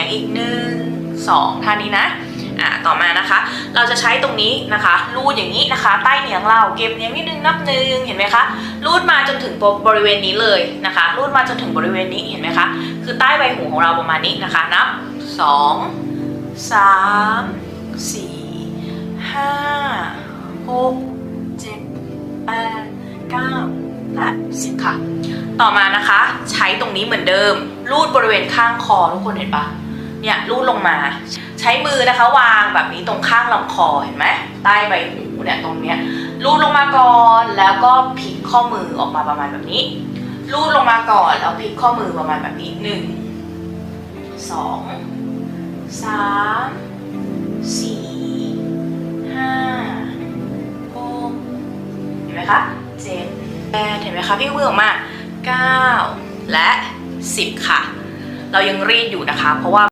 อีกหนึ่งสองท่านี้นะอ่าต่อมานะคะ เราจะใช้ตรงนี้นะคะรูดอย่างนี้นะคะ ใต้เหนียงเราเก็บเหนียงนิดนึงนับหนึ่งเห็นไหมคะรูดมาจนถึงบริเวณนี้เลยนะคะรูดมาจนถึงบริเวณนี้เห็นไหมคะคือใต้ใบหูของเราประมาณนี้นะคะนับสองสามสี่ห้าหกเจ็ดแปดเก้าและสิบค่ะ ต่อมานะคะใช้ตรงนี้เหมือนเดิมรูดบริเวณข้างคอทุกคนเห็นปะ เนี่ยรูดลงมา ใช้มือนะคะ วางแบบนี้ตรงข้างลำคอเห็นไหมใต้ใบหูเนี่ยตรงเนี้ยรูดลงมาก่อนแล้วก็พลิกข้อมือออกมาประมาณแบบนี้รูดลงมาก่อนแล้วพลิกข้อมือประมาณแบบนี้หนึ่งสองสามสี่ห้าหกเห็นไหมคะเจ็ดแปดเห็นไหมคะพี่มือออกมาเก้าและสิบค่ะ เรายังรีดอยู่นะคะเพราะว่า